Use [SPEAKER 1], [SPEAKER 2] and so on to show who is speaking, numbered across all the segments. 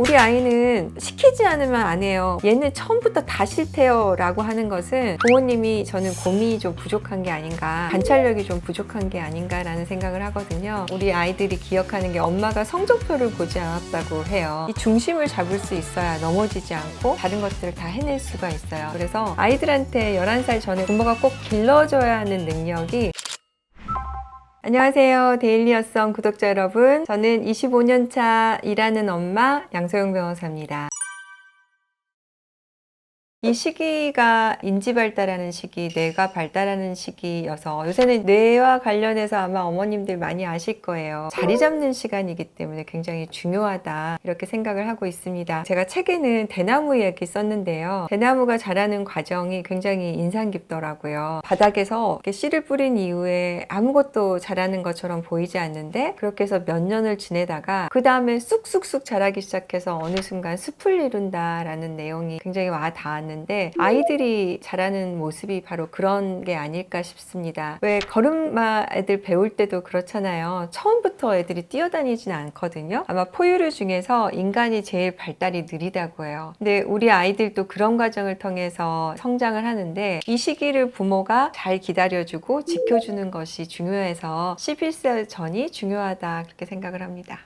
[SPEAKER 1] 우리 아이는 시키지 않으면 안 해요. 얘는 처음부터 다 싫대요. 라고 하는 것은 부모님이 저는 고민이 좀 부족한 게 아닌가, 관찰력이 좀 부족한 게 아닌가라는 생각을 하거든요. 우리 아이들이 기억하는 게 엄마가 성적표를 보지 않았다고 해요. 이 중심을 잡을 수 있어야 넘어지지 않고 다른 것들을 다 해낼 수가 있어요. 그래서 아이들한테 11살 전에 부모가 꼭 길러줘야 하는 능력이 안녕하세요. 데일리 여성 구독자 여러분. 저는 25년 차 일하는 엄마 양소영 변호사입니다. 이 시기가 인지 발달하는 시기, 뇌가 발달하는 시기여서 요새는 뇌와 관련해서 아마 어머님들 많이 아실 거예요. 자리 잡는 시간이기 때문에 굉장히 중요하다 이렇게 생각을 하고 있습니다. 제가 책에는 대나무 이야기 썼는데요. 대나무가 자라는 과정이 굉장히 인상 깊더라고요. 바닥에서 씨를 뿌린 이후에 아무것도 자라는 것처럼 보이지 않는데 그렇게 해서 몇 년을 지내다가 그 다음에 쑥쑥쑥 자라기 시작해서 어느 순간 숲을 이룬다라는 내용이 굉장히 와 닿았는데 아이들이 자라는 모습이 바로 그런 게 아닐까 싶습니다. 왜 걸음마 애들 배울 때도 그렇잖아요. 처음부터 애들이 뛰어다니진 않거든요. 아마 포유류 중에서 인간이 제일 발달이 느리다고 해요. 근데 우리 아이들도 그런 과정을 통해서 성장을 하는데 이 시기를 부모가 잘 기다려주고 지켜주는 것이 중요해서 11세 전이 중요하다 그렇게 생각을 합니다.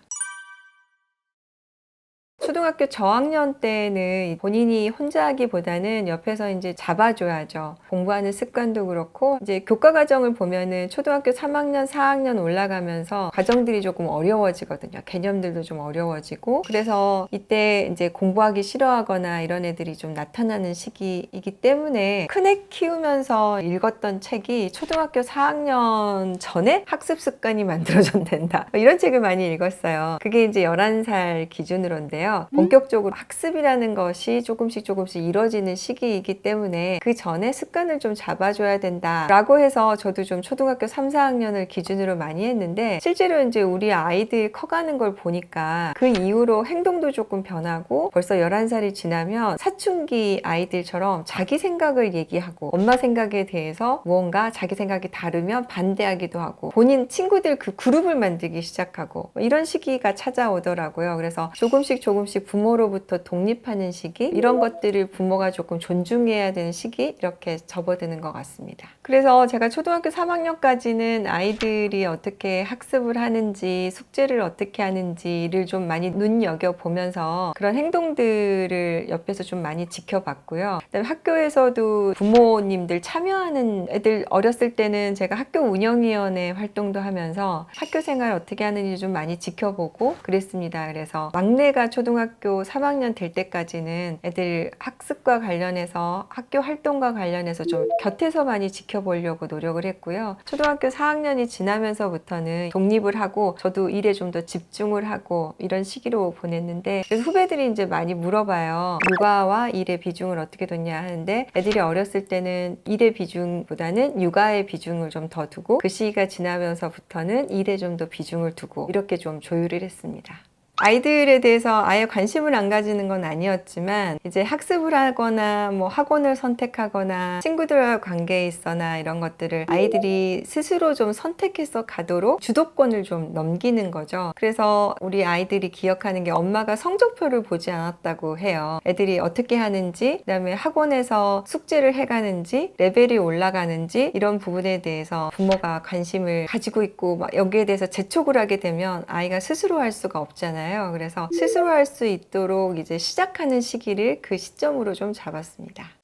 [SPEAKER 1] 초등학교 저학년 때는 본인이 혼자 하기보다는 옆에서 이제 잡아줘야죠. 공부하는 습관도 그렇고, 이제 교과 과정을 보면은 초등학교 3학년, 4학년 올라가면서 과정들이 조금 어려워지거든요. 개념들도 좀 어려워지고. 그래서 이때 이제 공부하기 싫어하거나 이런 애들이 좀 나타나는 시기이기 때문에 큰 애 키우면서 읽었던 책이 초등학교 4학년 전에 학습 습관이 만들어져야 된다. 이런 책을 많이 읽었어요. 그게 이제 11살 기준으로인데요. 본격적으로 학습이라는 것이 조금씩 조금씩 이루어지는 시기이기 때문에 그 전에 습관을 좀 잡아줘야 된다라고 해서 저도 좀 초등학교 3, 4학년을 기준으로 많이 했는데 실제로 이제 우리 아이들 커가는 걸 보니까 그 이후로 행동도 조금 변하고 벌써 11살이 지나면 사춘기 아이들처럼 자기 생각을 얘기하고 엄마 생각에 대해서 무언가 자기 생각이 다르면 반대하기도 하고 본인 친구들 그 그룹을 만들기 시작하고 뭐 이런 시기가 찾아오더라고요. 그래서 조금씩 조금 씩 부모로부터 독립하는 시기 이런 것들을 부모가 조금 존중해야 되는 시기 이렇게 접어드는 것 같습니다. 그래서 제가 초등학교 3학년까지는 아이들이 어떻게 학습을 하는지 숙제를 어떻게 하는지를 좀 많이 눈여겨 보면서 그런 행동들을 옆에서 좀 많이 지켜봤고요. 그다음에 학교에서도 부모님들 참여하는 애들 어렸을 때는 제가 학교 운영위원회 활동도 하면서 학교 생활 어떻게 하는지 좀 많이 지켜보고 그랬습니다. 그래서 막내가 초등 학교 3학년 될 때까지는 애들 학습과 관련해서 학교 활동과 관련해서 좀 곁에서 많이 지켜보려고 노력을 했고요. 초등학교 4학년이 지나면서부터는 독립을 하고 저도 일에 좀 더 집중을 하고 이런 시기로 보냈는데 그래서 후배들이 이제 많이 물어봐요. 육아와 일의 비중을 어떻게 뒀냐 하는데 애들이 어렸을 때는 일의 비중보다는 육아의 비중을 좀 더 두고 그 시기가 지나면서부터는 일에 좀 더 비중을 두고 이렇게 좀 조율을 했습니다. 아이들에 대해서 아예 관심을 안 가지는 건 아니었지만 이제 학습을 하거나 뭐 학원을 선택하거나 친구들과 관계에 있어나 이런 것들을 아이들이 스스로 좀 선택해서 가도록 주도권을 좀 넘기는 거죠. 그래서 우리 아이들이 기억하는 게 엄마가 성적표를 보지 않았다고 해요. 애들이 어떻게 하는지, 그다음에 학원에서 숙제를 해가는지, 레벨이 올라가는지 이런 부분에 대해서 부모가 관심을 가지고 있고 막 여기에 대해서 재촉을 하게 되면 아이가 스스로 할 수가 없잖아요. 그래서 스스로 할 수 있도록 이제 시작하는 시기를 그 시점으로 좀 잡았습니다.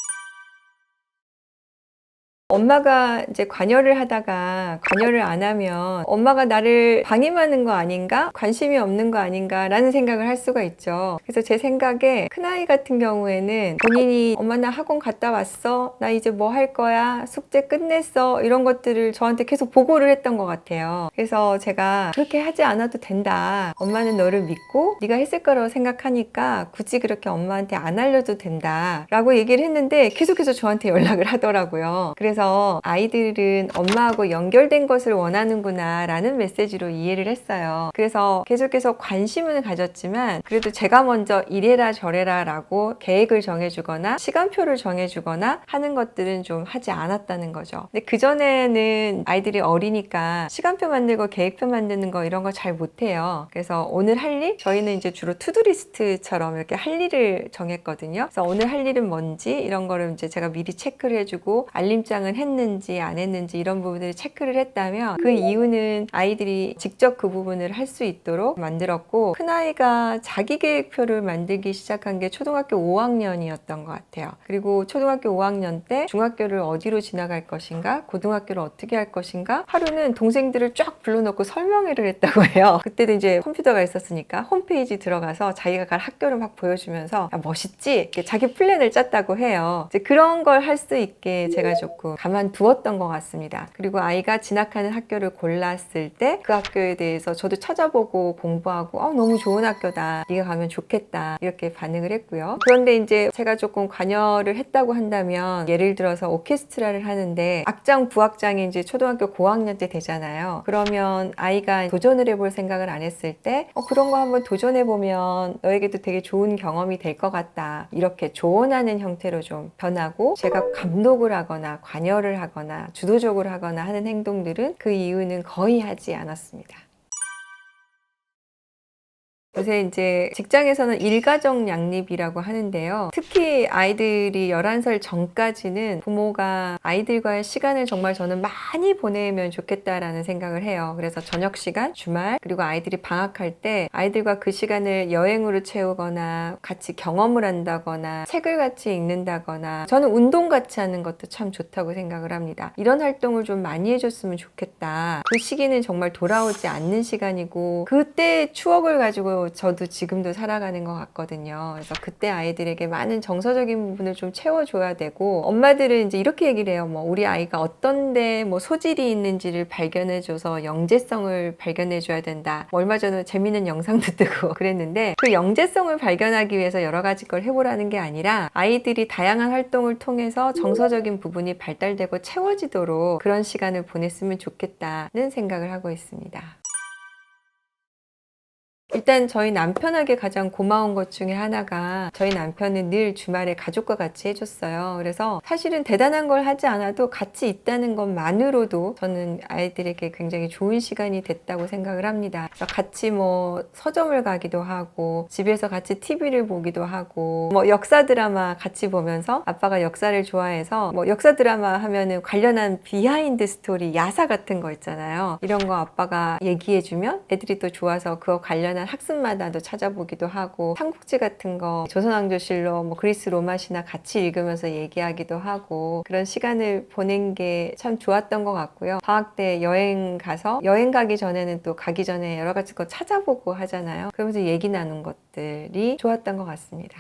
[SPEAKER 1] 엄마가 이제 관여를 하다가 관여를 안 하면 엄마가 나를 방임하는 거 아닌가? 관심이 없는 거 아닌가? 라는 생각을 할 수가 있죠. 그래서 제 생각에 큰아이 같은 경우에는 본인이 엄마 나 학원 갔다 왔어? 나 이제 뭐 할 거야? 숙제 끝냈어? 이런 것들을 저한테 계속 보고를 했던 것 같아요. 그래서 제가 그렇게 하지 않아도 된다. 엄마는 너를 믿고 네가 했을 거라고 생각하니까 굳이 그렇게 엄마한테 안 알려도 된다. 라고 얘기를 했는데 계속해서 저한테 연락을 하더라고요. 그래서 그래서 아이들은 엄마하고 연결된 것을 원하는구나 라는 메시지로 이해를 했어요. 그래서 계속해서 관심은 가졌지만 그래도 제가 먼저 이래라 저래라 라고 계획을 정해주거나 시간표를 정해주거나 하는 것들은 좀 하지 않았다는 거죠. 근데 그전에는 아이들이 어리니까 시간표 만들고 계획표 만드는 거 이런 거 잘 못해요. 그래서 오늘 할 일? 저희는 이제 주로 투두리스트처럼 이렇게 할 일을 정했거든요. 그래서 오늘 할 일은 뭔지 이런 거를 이제 제가 미리 체크를 해주고 알림장 은 했는지 안 했는지 이런 부분들을 체크를 했다면 그 이유는 아이들이 직접 그 부분을 할 수 있도록 만들었고 큰아이가 자기 계획표를 만들기 시작한 게 초등학교 5학년이었던 것 같아요. 그리고 초등학교 5학년 때 중학교를 어디로 지나갈 것인가 고등학교를 어떻게 할 것인가 하루는 동생들을 쫙 불러놓고 설명회를 했다고 해요. 그때도 이제 컴퓨터가 있었으니까 홈페이지 들어가서 자기가 갈 학교를 막 보여주면서 야, 멋있지? 자기 플랜을 짰다고 해요. 이제 그런 걸 할 수 있게 제가 조금 가만 두었던 것 같습니다. 그리고 아이가 진학하는 학교를 골랐을 때 그 학교에 대해서 저도 찾아보고 공부하고 어, 너무 좋은 학교다. 네가 가면 좋겠다. 이렇게 반응을 했고요. 그런데 이제 제가 조금 관여를 했다고 한다면 예를 들어서 오케스트라를 하는데 악장 부악장이 이제 초등학교 고학년 때 되잖아요. 그러면 아이가 도전을 해볼 생각을 안 했을 때 어, 그런 거 한번 도전해 보면 너에게도 되게 좋은 경험이 될 것 같다. 이렇게 조언하는 형태로 좀 변하고 제가 감독을 하거나 관여 를 하거나 주도적으로 하거나 하는 행동들은 그 이유는 거의 하지 않았습니다. 요새 이제 직장에서는 일가정 양립이라고 하는데요. 특히 아이들이 11살 전까지는 부모가 아이들과의 시간을 정말 저는 많이 보내면 좋겠다라는 생각을 해요. 그래서 저녁 시간, 주말, 그리고 아이들이 방학할 때 아이들과 그 시간을 여행으로 채우거나 같이 경험을 한다거나 책을 같이 읽는다거나 저는 운동 같이 하는 것도 참 좋다고 생각을 합니다. 이런 활동을 좀 많이 해줬으면 좋겠다. 그 시기는 정말 돌아오지 않는 시간이고 그때 추억을 가지고 저도 지금도 살아가는 것 같거든요. 그래서 그때 아이들에게 많은 정서적인 부분을 좀 채워줘야 되고 엄마들은 이제 이렇게 얘기를 해요. 뭐 우리 아이가 어떤데 뭐 소질이 있는지를 발견해줘서 영재성을 발견해줘야 된다. 뭐 얼마 전에 재밌는 영상도 뜨고 그랬는데 그 영재성을 발견하기 위해서 여러 가지 걸 해보라는 게 아니라 아이들이 다양한 활동을 통해서 정서적인 부분이 발달되고 채워지도록 그런 시간을 보냈으면 좋겠다는 생각을 하고 있습니다. 일단 저희 남편에게 가장 고마운 것 중에 하나가 저희 남편은 늘 주말에 가족과 같이 해줬어요. 그래서 사실은 대단한 걸 하지 않아도 같이 있다는 것만으로도 저는 아이들에게 굉장히 좋은 시간이 됐다고 생각을 합니다. 그래서 같이 뭐 서점을 가기도 하고 집에서 같이 TV를 보기도 하고 뭐 역사 드라마 같이 보면서 아빠가 역사를 좋아해서 뭐 역사 드라마 하면은 관련한 비하인드 스토리 야사 같은 거 있잖아요. 이런 거 아빠가 얘기해주면 애들이 또 좋아서 그거 관련 한 학습마다도 찾아보기도 하고 삼국지 같은 거 조선왕조실로 뭐 그리스 로마시나 같이 읽으면서 얘기하기도 하고 그런 시간을 보낸 게 참 좋았던 것 같고요. 방학 때 여행 가서 여행 가기 전에는 또 가기 전에 여러 가지 거 찾아보고 하잖아요. 그러면서 얘기 나눈 것들이 좋았던 것 같습니다.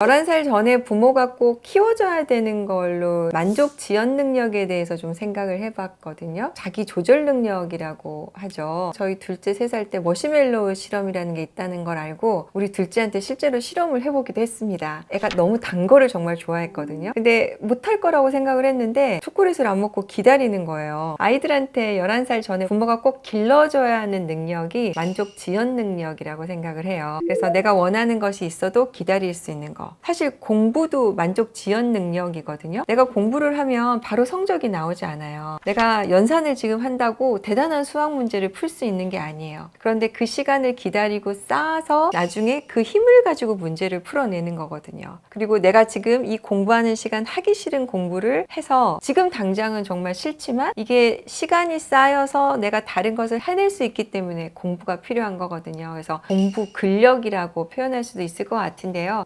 [SPEAKER 1] 11살 전에 부모가 꼭 키워줘야 되는 걸로 만족 지연 능력에 대해서 좀 생각을 해봤거든요. 자기 조절 능력이라고 하죠. 저희 둘째 3살 때 머시멜로우 실험이라는 게 있다는 걸 알고 우리 둘째한테 실제로 실험을 해보기도 했습니다. 애가 너무 단 거를 정말 좋아했거든요. 근데 못할 거라고 생각을 했는데 초콜릿을 안 먹고 기다리는 거예요. 아이들한테 11살 전에 부모가 꼭 길러줘야 하는 능력이 만족 지연 능력이라고 생각을 해요. 그래서 내가 원하는 것이 있어도 기다릴 수 있는 거. 사실 공부도 만족 지연 능력이거든요. 내가 공부를 하면 바로 성적이 나오지 않아요. 내가 연산을 지금 한다고 대단한 수학 문제를 풀 수 있는 게 아니에요. 그런데 그 시간을 기다리고 쌓아서 나중에 그 힘을 가지고 문제를 풀어내는 거거든요. 그리고 내가 지금 이 공부하는 시간 하기 싫은 공부를 해서 지금 당장은 정말 싫지만 이게 시간이 쌓여서 내가 다른 것을 해낼 수 있기 때문에 공부가 필요한 거거든요. 그래서 공부 근력이라고 표현할 수도 있을 것 같은데요.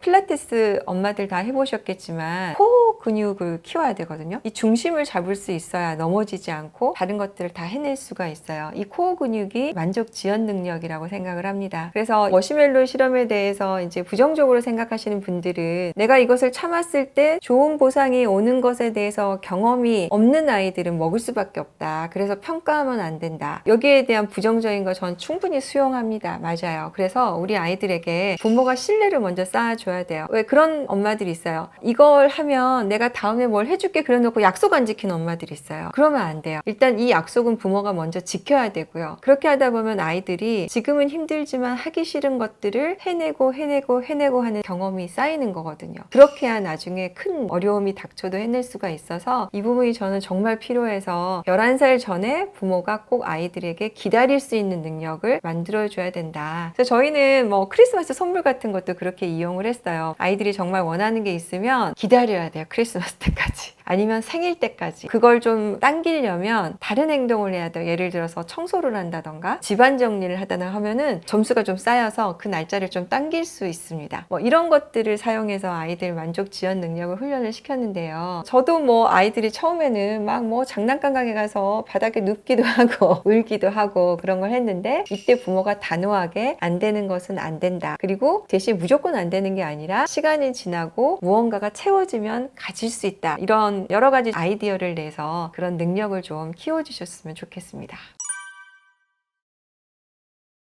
[SPEAKER 1] 필라테스 엄마들 다 해보셨겠지만 코어 근육을 키워야 되거든요. 이 중심을 잡을 수 있어야 넘어지지 않고 다른 것들을 다 해낼 수가 있어요. 이 코어 근육이 만족 지연 능력이라고 생각을 합니다. 그래서 머시멜로 실험에 대해서 이제 부정적으로 생각하시는 분들은 내가 이것을 참았을 때 좋은 보상이 오는 것에 대해서 경험이 없는 아이들은 먹을 수밖에 없다. 그래서 평가하면 안 된다. 여기에 대한 부정적인 거 전 충분히 수용합니다. 맞아요. 그래서 우리 아이들에게 부모가 신뢰를 먼저 쌓아줘야 돼요. 왜 그런 엄마들이 있어요. 이걸 하면 내가 다음에 뭘 해줄게 그래놓고 약속 안 지킨 엄마들이 있어요. 그러면 안 돼요. 일단 이 약속은 부모가 먼저 지켜야 되고요. 그렇게 하다 보면 아이들이 지금은 힘들지만 하기 싫은 것들을 해내고 해내고 해내고 하는 경험이 쌓이는 거거든요. 그렇게 해야 나중에 큰 어려움이 닥쳐도 해낼 수가 있어서 이 부분이 저는 정말 필요해서 11살 전에 부모가 꼭 아이들에게 기다릴 수 있는 능력을 만들어줘야 된다. 그래서 저희는 뭐 크리스마스 선물 같은 것도 그렇게 이용을 했어요. 아이 들이 정말 원하는 게 있으면 기다려야 돼요. 크리스마스 때까지. 아니면 생일 때까지. 그걸 좀 당기려면 다른 행동을 해야 돼요. 예를 들어서 청소를 한다던가 집안 정리를 하다나 하면은 점수가 좀 쌓여서 그 날짜를 좀 당길 수 있습니다. 뭐 이런 것들을 사용해서 아이들 만족 지원 능력을 훈련을 시켰는데요. 저도 뭐 아이들이 처음에는 막 뭐 장난감 가게 가서 바닥에 눕기도 하고 울기도 하고 그런 걸 했는데 이때 부모가 단호하게 안 되는 것은 안 된다. 그리고 대신 무조건 안 되는 게 아니라 시간이 지나고 무언가가 채워지면 가질 수 있다. 이런 여러 가지 아이디어를 내서 그런 능력을 좀 키워주셨으면 좋겠습니다.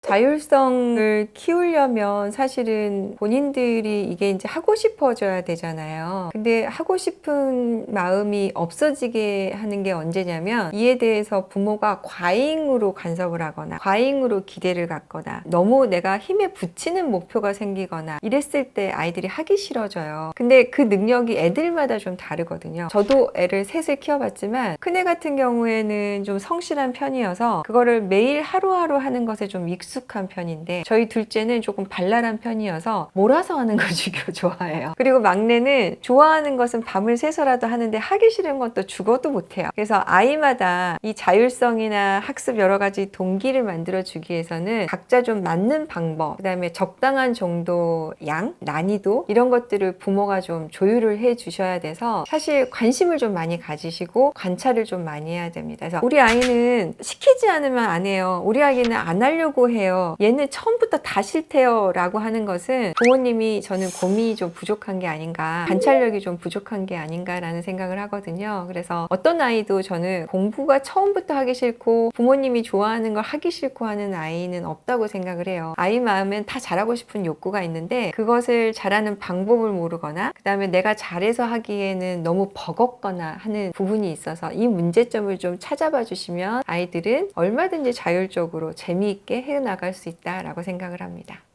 [SPEAKER 1] 자율성을 키우려면 사실은 본인들이 이게 이제 하고 싶어져야 되잖아요. 근데 하고 싶은 마음이 없어지게 하는 게 언제냐면 이에 대해서 부모가 과잉으로 간섭을 하거나 과잉으로 기대를 갖거나 너무 내가 힘에 붙이는 목표가 생기거나 이랬을 때 아이들이 하기 싫어져요. 근데 그 능력이 애들마다 좀 다르거든요. 저도 애를 셋을 키워봤지만 큰애 같은 경우에는 좀 성실한 편이어서 그거를 매일 하루하루 하는 것에 좀 익숙 익숙한 편인데 저희 둘째는 조금 발랄한 편이어서 몰아서 하는 걸 주로 좋아해요. 그리고 막내는 좋아하는 것은 밤을 새서라도 하는데 하기 싫은 것도 죽어도 못해요. 그래서 아이마다 이 자율성이나 학습 여러 가지 동기를 만들어 주기 위해서는 각자 좀 맞는 방법, 그다음에 적당한 정도 양, 난이도 이런 것들을 부모가 좀 조율을 해 주셔야 돼서 사실 관심을 좀 많이 가지시고 관찰을 좀 많이 해야 됩니다. 그래서 우리 아이는 시키지 않으면 안 해요. 우리 아이는 안 하려고 해요. 얘는 처음부터 다 싫대요. 라고 하는 것은 부모님이 저는 고민이 좀 부족한 게 아닌가, 관찰력이 좀 부족한 게 아닌가라는 생각을 하거든요. 그래서 어떤 아이도 저는 공부가 처음부터 하기 싫고 부모님이 좋아하는 걸 하기 싫고 하는 아이는 없다고 생각을 해요. 아이 마음엔 다 잘하고 싶은 욕구가 있는데 그것을 잘하는 방법을 모르거나 그 다음에 내가 잘해서 하기에는 너무 버겁거나 하는 부분이 있어서 이 문제점을 좀 찾아봐 주시면 아이들은 얼마든지 자율적으로 재미있게 해나 갈 수 있다라고 생각을 합니다.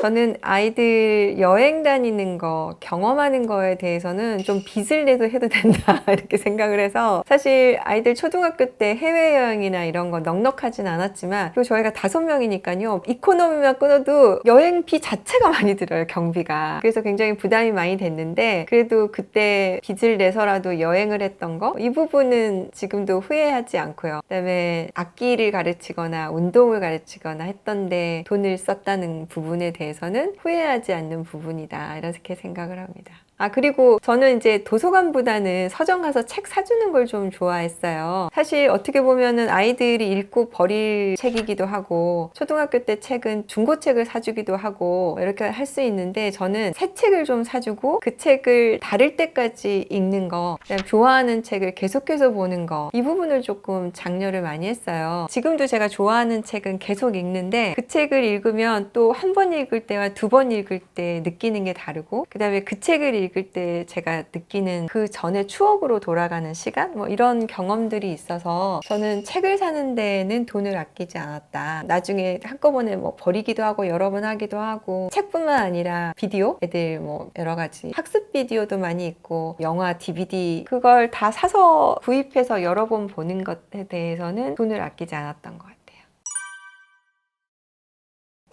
[SPEAKER 1] 저는 아이들 여행 다니는 거, 경험하는 거에 대해서는 좀 빚을 내도 해도 된다, 이렇게 생각을 해서 사실 아이들 초등학교 때 해외여행이나 이런 거 넉넉하진 않았지만 그리고 저희가 다섯 명이니까요. 이코노미만 끊어도 여행비 자체가 많이 들어요, 경비가. 그래서 굉장히 부담이 많이 됐는데 그래도 그때 빚을 내서라도 여행을 했던 거, 이 부분은 지금도 후회하지 않고요. 그 다음에 악기를 가르치거나 운동을 가르치거나 했던데 돈을 썼다는 부분에 대해서 대해서는 후회하지 않는 부분이다. 이렇게 생각을 합니다. 아, 그리고 저는 이제 도서관보다는 서점 가서 책 사주는 걸 좀 좋아했어요. 사실 어떻게 보면은 아이들이 읽고 버릴 책이기도 하고, 초등학교 때 책은 중고책을 사주기도 하고, 이렇게 할 수 있는데, 저는 새 책을 좀 사주고, 그 책을 다를 때까지 읽는 거, 좋아하는 책을 계속해서 보는 거, 이 부분을 조금 장려를 많이 했어요. 지금도 제가 좋아하는 책은 계속 읽는데, 그 책을 읽으면 또 한 번 읽을 때와 두 번 읽을 때 느끼는 게 다르고, 그 다음에 그 책을 읽 읽을 때 제가 느끼는 그 전에 추억으로 돌아가는 시간 뭐 이런 경험들이 있어서 저는 책을 사는 데는 돈을 아끼지 않았다. 나중에 한꺼번에 뭐 버리기도 하고 여러 번 하기도 하고 책뿐만 아니라 비디오 애들 뭐 여러 가지 학습 비디오도 많이 있고 영화 DVD 그걸 다 사서 구입해서 여러 번 보는 것에 대해서는 돈을 아끼지 않았던 것 같아요.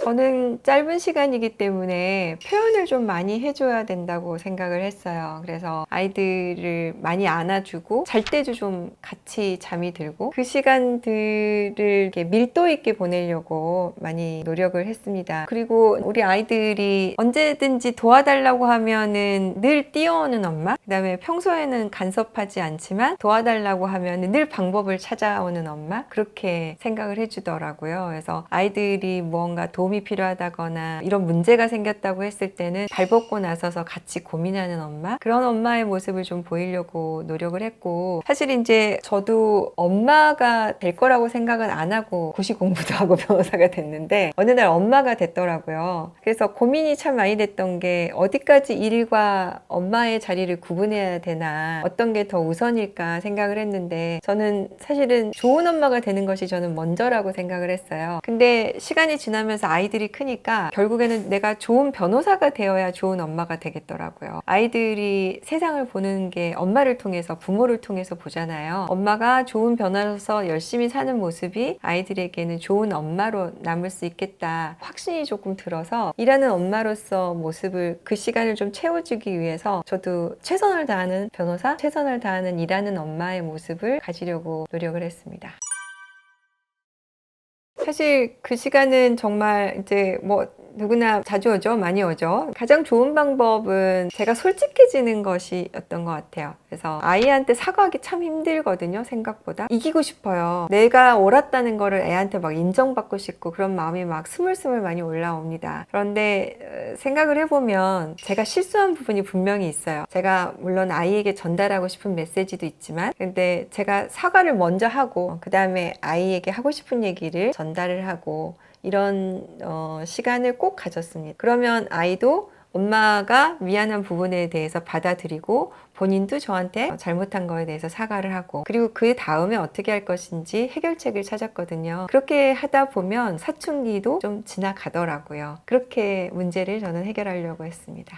[SPEAKER 1] 저는 짧은 시간이기 때문에 표현을 좀 많이 해줘야 된다고 생각을 했어요. 그래서 아이들을 많이 안아주고 잘 때도 좀 같이 잠이 들고 그 시간들을 밀도 있게 보내려고 많이 노력을 했습니다. 그리고 우리 아이들이 언제든지 도와달라고 하면은 늘 뛰어오는 엄마, 그 다음에 평소에는 간섭하지 않지만 도와달라고 하면 늘 방법을 찾아오는 엄마, 그렇게 생각을 해주더라고요. 그래서 아이들이 무언가 도움이 도움이 필요하다거나 이런 문제가 생겼다고 했을 때는 발벗고 나서서 같이 고민하는 엄마 그런 엄마의 모습을 좀 보이려고 노력을 했고 사실 이제 저도 엄마가 될 거라고 생각은 안 하고 고시 공부도 하고 변호사가 됐는데 어느 날 엄마가 됐더라고요. 그래서 고민이 참 많이 됐던 게 어디까지 일과 엄마의 자리를 구분해야 되나 어떤 게 더 우선일까 생각을 했는데 저는 사실은 좋은 엄마가 되는 것이 저는 먼저라고 생각을 했어요. 근데 시간이 지나면서 아이 들이 크니까 결국에는 내가 좋은 변호사가 되어야 좋은 엄마가 되겠더라고요. 아이들이 세상을 보는 게 엄마를 통해서 부모를 통해서 보잖아요. 엄마가 좋은 변호사 열심히 사는 모습이 아이들에게는 좋은 엄마로 남을 수 있겠다. 확신이 조금 들어서 일하는 엄마로서 모습을 그 시간을 좀 채워주기 위해서 저도 최선을 다하는 변호사, 최선을 다하는 일하는 엄마의 모습을 가지려고 노력을 했습니다. 사실 그 시간은 정말 이제 뭐 누구나 자주 오죠. 많이 오죠. 가장 좋은 방법은 제가 솔직해지는 것이었던 것 같아요. 그래서 아이한테 사과하기 참 힘들거든요. 생각보다. 이기고 싶어요. 내가 옳았다는 거를 애한테 막 인정받고 싶고 그런 마음이 막 스물스물 많이 올라옵니다. 그런데 어, 생각을 해보면 제가 실수한 부분이 분명히 있어요. 제가 물론 아이에게 전달하고 싶은 메시지도 있지만 근데 제가 사과를 먼저 하고 그 다음에 아이에게 하고 싶은 얘기를 전달을 하고 이런 어, 시간을 꼭 가졌습니다. 그러면 아이도 엄마가 미안한 부분에 대해서 받아들이고 본인도 저한테 잘못한 거에 대해서 사과를 하고 그리고 그 다음에 어떻게 할 것인지 해결책을 찾았거든요. 그렇게 하다 보면 사춘기도 좀 지나가더라고요. 그렇게 문제를 저는 해결하려고 했습니다.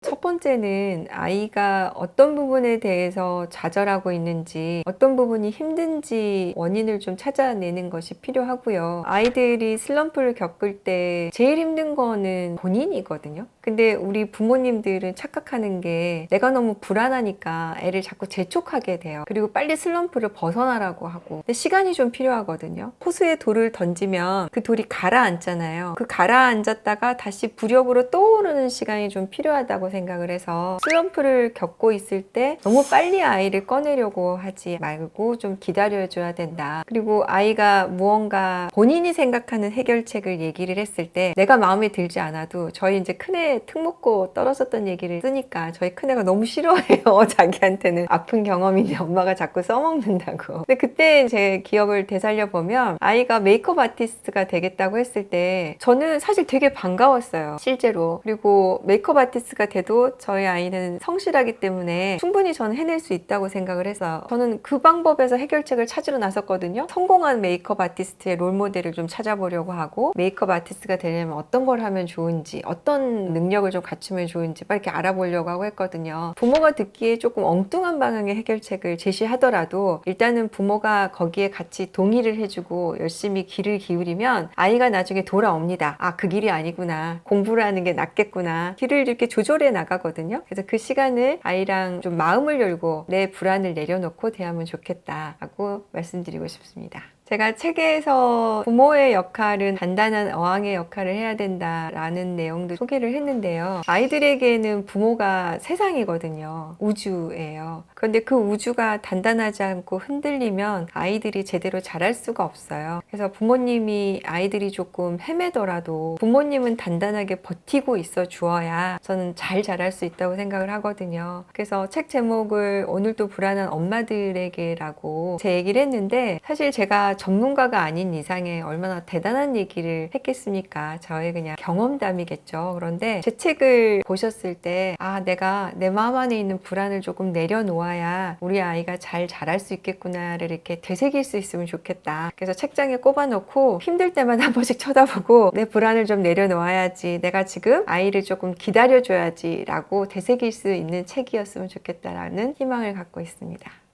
[SPEAKER 1] 첫 번째는 아이가 어떤 부분에 대해서 좌절하고 있는지, 어떤 부분이 힘든지 원인을 좀 찾아내는 것이 필요하고요. 아이들이 슬럼프를 겪을 때 제일 힘든 거는 본인이거든요. 근데 우리 부모님들은 착각하는 게 내가 너무 불안하니까 애를 자꾸 재촉하게 돼요. 그리고 빨리 슬럼프를 벗어나라고 하고. 근데 시간이 좀 필요하거든요. 호수에 돌을 던지면 그 돌이 가라앉잖아요. 그 가라앉았다가 다시 부력으로 떠오르는 시간이 좀 필요하다고 생각을 해서 슬럼프를 겪고 있을 때 너무 빨리 아이를 꺼내려고 하지 말고 좀 기다려줘야 된다. 그리고 아이가 무언가 본인이 생각하는 해결책을 얘기를 했을 때 내가 마음에 들지 않아도 저희 이제 큰애 특먹고 떨어졌던 얘기를 쓰니까 저희 큰애가 너무 싫어해요. 자기한테는 아픈 경험인데 엄마가 자꾸 써먹는다고. 근데 그때 제 기억을 되살려 보면 아이가 메이크업 아티스트가 되겠다고 했을 때 저는 사실 되게 반가웠어요. 실제로. 그리고 메이크업 아티스트가 돼도 저희 아이는 성실하기 때문에 충분히 저는 해낼 수 있다고 생각을 해서 저는 그 방법에서 해결책을 찾으러 나섰거든요. 성공한 메이크업 아티스트의 롤모델을 좀 찾아보려고 하고 메이크업 아티스트가 되려면 어떤 걸 하면 좋은지 어떤 능력을 좀 갖추면 좋은지 막 이렇게 알아보려고 하고 했거든요. 부모가 듣기에 조금 엉뚱한 방향의 해결책을 제시하더라도 일단은 부모가 거기에 같이 동의를 해주고 열심히 귀를 기울이면 아이가 나중에 돌아옵니다. 아, 그 길이 아니구나. 공부를 하는 게 낫겠구나. 길을 이렇게 조절해 나가거든요. 그래서 그 시간을 아이랑 좀 마음을 열고 내 불안을 내려놓고 대하면 좋겠다. 하고 말씀드리고 싶습니다. 제가 책에서 부모의 역할은 단단한 어항의 역할을 해야 된다라는 내용도 소개를 했는데요. 아이들에게는 부모가 세상이거든요. 우주예요. 그런데 그 우주가 단단하지 않고 흔들리면 아이들이 제대로 자랄 수가 없어요. 그래서 부모님이 아이들이 조금 헤매더라도 부모님은 단단하게 버티고 있어 주어야 저는 잘 자랄 수 있다고 생각을 하거든요. 그래서 책 제목을 오늘도 불안한 엄마들에게라고 제 얘기를 했는데 사실 제가 전문가가 아닌 이상에 얼마나 대단한 얘기를 했겠습니까? 저의 그냥 경험담이겠죠. 그런데 제 책을 보셨을 때, 아, 내가 내 마음 안에 있는 불안을 조금 내려놓아야 우리 아이가 잘 자랄 수 있겠구나를 이렇게 되새길 수 있으면 좋겠다. 그래서 책장에 꼽아놓고 힘들 때마다 한 번씩 쳐다보고 내 불안을 좀 내려놓아야지. 내가 지금 아이를 조금 기다려줘야지. 라고 되새길 수 있는 책이었으면 좋겠다라는 희망을 갖고 있습니다.